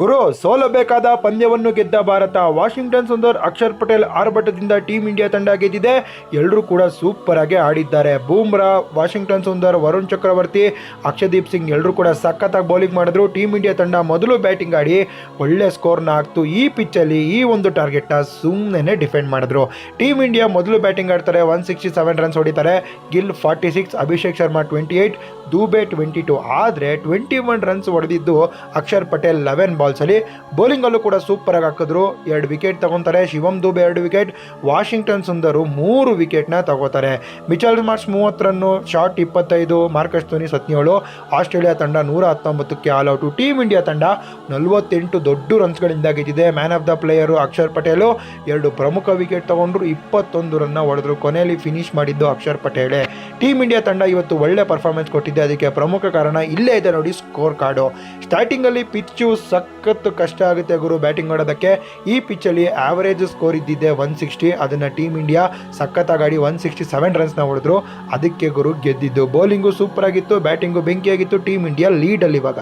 ಗುರು ಸೋಲಬೇಕಾದ ಪಂದ್ಯವನ್ನು ಗೆದ್ದ ಭಾರತ. ವಾಷಿಂಗ್ಟನ್ ಸುಂದರ್, ಅಕ್ಷರ್ ಪಟೇಲ್ ಆರ್ಭಟದಿಂದ ಟೀಂ ಇಂಡಿಯಾ ತಂಡ ಗೆದ್ದಿದೆ. ಎಲ್ಲರೂ ಕೂಡ ಸೂಪರ್ ಆಗಿ ಆಡಿದ್ದಾರೆ. ಬೂಮ್ರಾ, ವಾಷಿಂಗ್ಟನ್ ಸುಂದರ್, ವರುಣ್ ಚಕ್ರವರ್ತಿ, ಅಕ್ಷದೀಪ್ ಸಿಂಗ್ ಎಲ್ಲರೂ ಕೂಡ ಸಖತ್ತಾಗಿ ಬೌಲಿಂಗ್ ಮಾಡಿದ್ರು. ಟೀಮ್ ಇಂಡಿಯಾ ತಂಡ ಮೊದಲು ಬ್ಯಾಟಿಂಗ್ ಆಡಿ ಒಳ್ಳೆ ಸ್ಕೋರ್ನ ಹಾಕ್ತು. ಈ ಪಿಚ್ಚಲ್ಲಿ ಈ ಒಂದು ಟಾರ್ಗೆಟ್ನ ಸುಮ್ಮನೆ ಡಿಫೆಂಡ್ ಮಾಡಿದ್ರು. ಟೀಮ್ ಇಂಡಿಯಾ ಮೊದಲು ಬ್ಯಾಟಿಂಗ್ ಆಡ್ತಾರೆ. ಒನ್ ಸಿಕ್ಸ್ಟಿ ಸೆವೆನ್ ರನ್ಸ್ ಹೊಡಿತಾರೆ. Gill forty six, Abhishek Sharma twenty eight Dube twenty two. ಆದರೆ ಟ್ವೆಂಟಿ ಒನ್ ರನ್ಸ್ ಹೊಡೆದಿದ್ದು ಅಕ್ಷರ್ ಪಟೇಲ್ ಲೆವೆನ್ ಬಾಲ್ಸಲ್ಲಿ ಬೌಲಿಂಗಲ್ಲೂ ಕೂಡ ಸೂಪರ್ ಆಗಿ ಹಾಕಿದ್ರು. ಎರಡು ವಿಕೆಟ್ ತಗೊತಾರೆ ಶಿವಮ್ ದುಬೆ ಎರಡು ವಿಕೆಟ್ ವಾಷಿಂಗ್ಟನ್ ಸುಂದರು ಮೂರು ವಿಕೆಟ್ನ ತಗೋತಾರೆ. ಮಿಚಲ್ ಮಾರ್ಚ್ ಮೂವತ್ತು ರನ್ನು ಶಾರ್ಟ್ ಇಪ್ಪತ್ತೈದು, ಮಾರ್ಕಸ್ ಧೋನಿ ಸತ್ನೇಳು ಆಸ್ಟ್ರೇಲಿಯಾ ತಂಡ ನೂರ ಹತ್ತೊಂಬತ್ತಕ್ಕೆ ಆಲ್ ಔಟು ಟೀಮ್ ಇಂಡಿಯಾ ತಂಡ ನಲವತ್ತೆಂಟು ದೊಡ್ಡ ರನ್ಸ್ಗಳಿಂದ ಗೆದ್ದಿದೆ. Man of the player Akshar Patel ಎರಡು ಪ್ರಮುಖ ವಿಕೆಟ್ ತಗೊಂಡ್ರು, ಇಪ್ಪತ್ತೊಂದು ರನ್ನ ಹೊಡೆದ್ರು. ಕೊನೆಯಲ್ಲಿ ಫಿನಿಶ್ ಮಾಡಿದ್ದು ಅಕ್ಷರ್ ಪಟೇಲೆ. ಟೀಮ್ ಇಂಡಿಯಾ ತಂಡ ಇವತ್ತು ಒಳ್ಳೆ ಪರ್ಫಾರ್ಮೆನ್ಸ್ ಕೊಟ್ಟಿದೆ. ಅದಕ್ಕೆ ಪ್ರಮುಖ ಕಾರಣ ಇಲ್ಲೇ ಇದೆ ನೋಡಿ ಸ್ಕೋರ್ ಕಾರ್ಡು ಸ್ಟಾರ್ಟಿಂಗಲ್ಲಿ ಪಿಚ್ಚು ಸಖತ್ತು ಕಷ್ಟ ಆಗುತ್ತೆ ಗುರು ಬ್ಯಾಟಿಂಗ್ ಮಾಡೋದಕ್ಕೆ ಈ ಪಿಚ್ಚಲ್ಲಿ ಆವರೇಜ್ ಸ್ಕೋರ್ ಇದ್ದಿದ್ದೆ ಒನ್ ಸಿಕ್ಸ್ಟಿ ಅದನ್ನು ಟೀಮ್ ಇಂಡಿಯಾ ಸಖತ್ತಾಗಿ ಒನ್ ಸಿಕ್ಸ್ಟಿ ಸೆವೆನ್ ರನ್ಸ್ನ ಹೊಡೆದ್ರು. ಅದಕ್ಕೆ ಗುರು ಗೆದ್ದಿದ್ದು. ಬೌಲಿಂಗು ಸೂಪರ್ ಆಗಿತ್ತು ಬ್ಯಾಟಿಂಗು ಬೆಂಕಿಯಾಗಿತ್ತು ಟೀಮ್ ಇಂಡಿಯಾ ಲೀಡಲ್ಲಿ ಇವಾಗ.